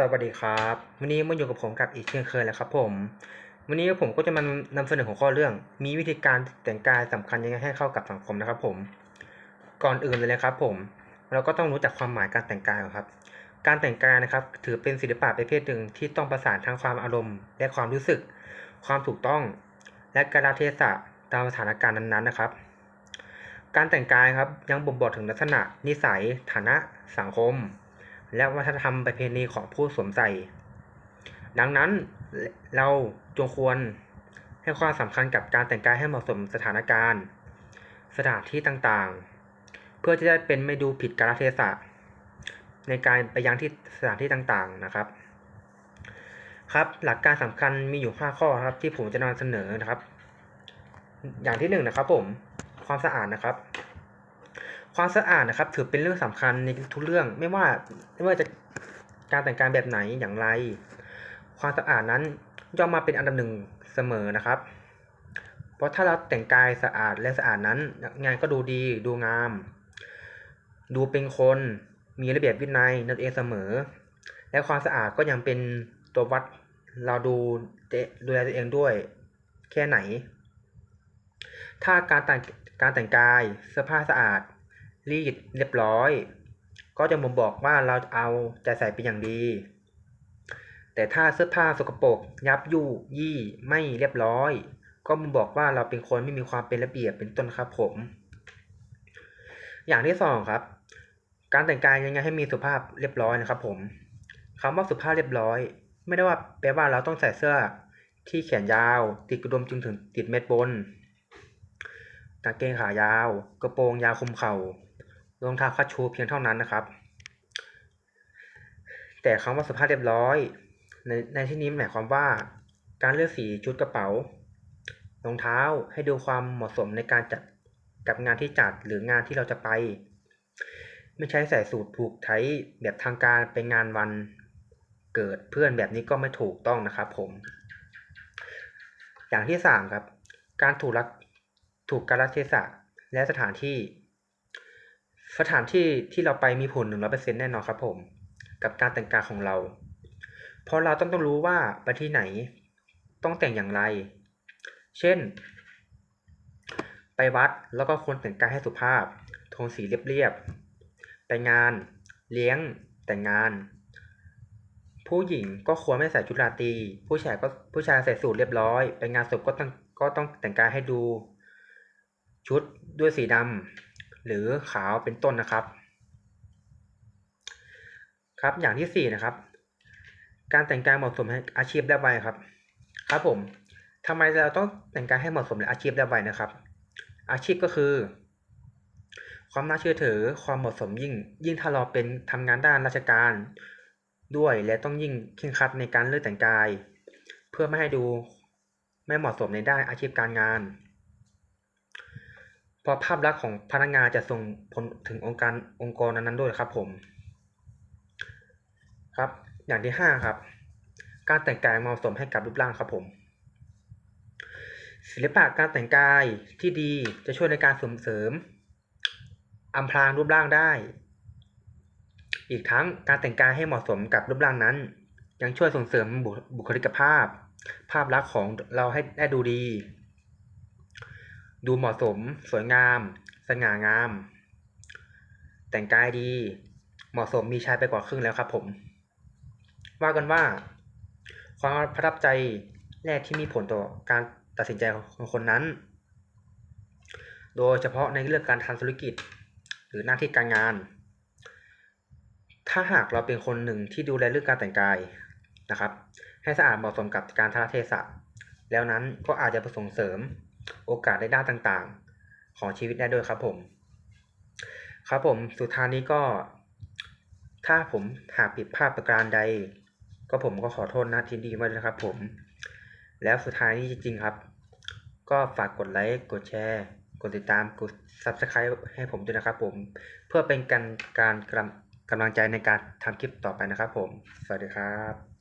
สวัสดีครับ วันนี้มาอยู่กับผมกับอีกเช่นเคยแล้วครับผม วันนี้ผมก็จะมานำเสนอหัวข้อเรื่อง มีวิธีการแต่งกายสำคัญยังไงให้เข้ากับสังคมนะครับ ผม ก่อนอื่นเลยนะครับ ผม เราก็ต้องรู้จักความหมายการแต่งกายครับ การแต่งกายนะครับ ถือเป็นศิลปะประเภทหนึ่งที่ต้องประสานทั้งความอารมณ์ และความรู้สึก ความถูกต้อง และกาลเทศะตามสถานการณ์นั้นๆนะครับ การแต่งกายครับยังบ่งบอกถึงลักษณะ นิสัย ฐานะ สังคม และวัฒนธรรมประเพณีของผู้สวมใส่ ดังนั้นเราจงควรให้ความสำคัญกับการแต่งกายให้เหมาะสมสถานการณ์ สถานที่ต่างๆ เพื่อที่จะเป็นไม่ดูผิดกาลเทศะในการไปยังที่สถานที่ต่างๆนะครับ ครับหลักการสำคัญมีอยู่ 5 ข้อครับที่ผมจะนำเสนอนะครับ อย่างที่หนึ่งนะครับผมความสะอาดนะครับ ความสะอาดนะครับ ถือเป็นเรื่องสำคัญในทุกเรื่องไม่ว่าไม่ว่าจะการแต่งกายแบบไหนอย่างไร ความสะอาดนั้นย่อมมาเป็นอันดับหนึ่งเสมอนะครับ เพราะถ้าเราแต่งกายสะอาดและสะอาดนั้น งานก็ดูดีดูงาม ดูเป็นคนมีระเบียบวินัยนั่นเองเสมอ และความสะอาดก็ยังเป็นตัววัดเราดูดูแลตัวเองด้วย แค่ไหน ถ้าการแต่งการแต่งกายเสื้อผ้าสะอาด รีดเรียบร้อย ก็จะบ่งบอกว่าเราเอาใจใส่เป็นอย่างดี แต่ถ้าเสื้อผ้าสกปรกยับยุยี่ไม่เรียบร้อย ก็บ่งบอกว่าเราเป็นคนไม่มีความเป็นระเบียบเป็นต้นครับผม อย่างที่สองครับ การแต่งกายยังไงให้มีสุภาพเรียบร้อยนะครับ ผมคำว่าสุภาพเรียบร้อย ไม่ได้ว่าแปลว่าเราต้องใส่เสื้อที่แขนยาว ติดกระดุมจนถึงติดเม็ดบนกางเกงขายาว กระโปรงยาวคลุมเข่า รองเท้าคัชชูเพียงเท่านั้นนะครับ แต่คำว่าสุภาพเรียบร้อย ในในที่นี้หมายความว่า การเลือกสีชุดกระเป๋ารองเท้าให้ดูความเหมาะสมในการจัดกับงานที่จัดหรืองานที่เราจะไป ไม่ใช้ใส่สูทผูกไทแบบทางการไปงานวันเกิดเพื่อนแบบนี้ก็ไม่ถูกต้องนะครับผม อย่างที่สามครับ การถูกรักถูกกาลเทศะและสถานที่ สถานที่ที่เราไปมีผลหนึ่งร้อยเปอร์เซ็นแน่นอนครับผม กับการแต่งกายของเราเพราะเราต้องต้องรู้ว่าไปที่ไหน ต้องแต่งอย่างไร เช่น ไปวัดแล้วก็ควรแต่งกายให้สุภาพ โทนสีเรียบๆไปงาน เลี้ยงแต่งงาน ผู้หญิงก็ควรไม่ใส่ชุดราตรีผู้ชายก็ผู้ชายใส่สูทเรียบร้อย ไปงานศพก็ต้องก็ต้องแต่งกายให้ดู ชุดด้วยสีดำ หรือขาวเป็นต้นนะครับ ครับอย่างที่สี่นะครับ การแต่งกายเหมาะสมให้อาชีพและวัยครับ ครับผมทำไมเราต้องแต่งกายให้เหมาะสมกับอาชีพและวัยนะครับ อาชีพก็คือ ความน่าเชื่อถือความเหมาะสมยิ่ง ยิ่งถ้าเราเป็นทำงานด้านราชการด้วยและต้องยิ่งเคร่งครัดในการเลือกแต่งกาย เพื่อไม่ให้ดูไม่เหมาะสมในด้านอาชีพการงาน เพราะภาพลักษณ์ของพนักงานจะส่งผลถึงองค์การองค์กรนั้นๆด้วยครับผมครับ อย่างที่ห้าครับ การแต่งกายเหมาะสมให้กับรูปร่างครับผม ศิลปะการแต่งกายที่ดีจะช่วยในการส่งเสริมอำพรางรูปร่างได้ อีกทั้งการแต่งกายให้เหมาะสมกับรูปร่างนั้น ยังช่วยส่งเสริมบุคลิกภาพ ภาพลักษณ์ของเราให้ได้ดูดี ดูเหมาะสม สวยงาม สง่างาม แต่งกายดี เหมาะสมมีชายไปกว่าครึ่งแล้วครับผม ว่ากันว่า ความประทับใจแรกที่มีผลต่อการตัดสินใจของคนนั้น โดยเฉพาะในเรื่องการทำธุรกิจ หรือหน้าที่การงาน ถ้าหากเราเป็นคนหนึ่งที่ดูแลเรื่องการแต่งกายนะครับ ให้สะอาดเหมาะสมกับการทาเทศะ แล้วนั้นก็อาจจะประส่งเสริม โอกาสในด้านต่างๆ ของชีวิตได้ด้วยครับผม ครับผมสุดท้ายนี้ก็ ถ้าผมหากผิดพลาดประการใด ก็ผมก็ขอโทษนะทีนี้ไว้นะครับผม แล้วสุดท้ายนี้จริงๆครับ ก็ฝากกดไลค์กดแชร์ กดติดตามกด subscribe ให้ผมด้วยนะครับผม เพื่อเป็นการการกำลังกำลังใจในการทำคลิปต่อไปนะครับผม สวัสดีครับ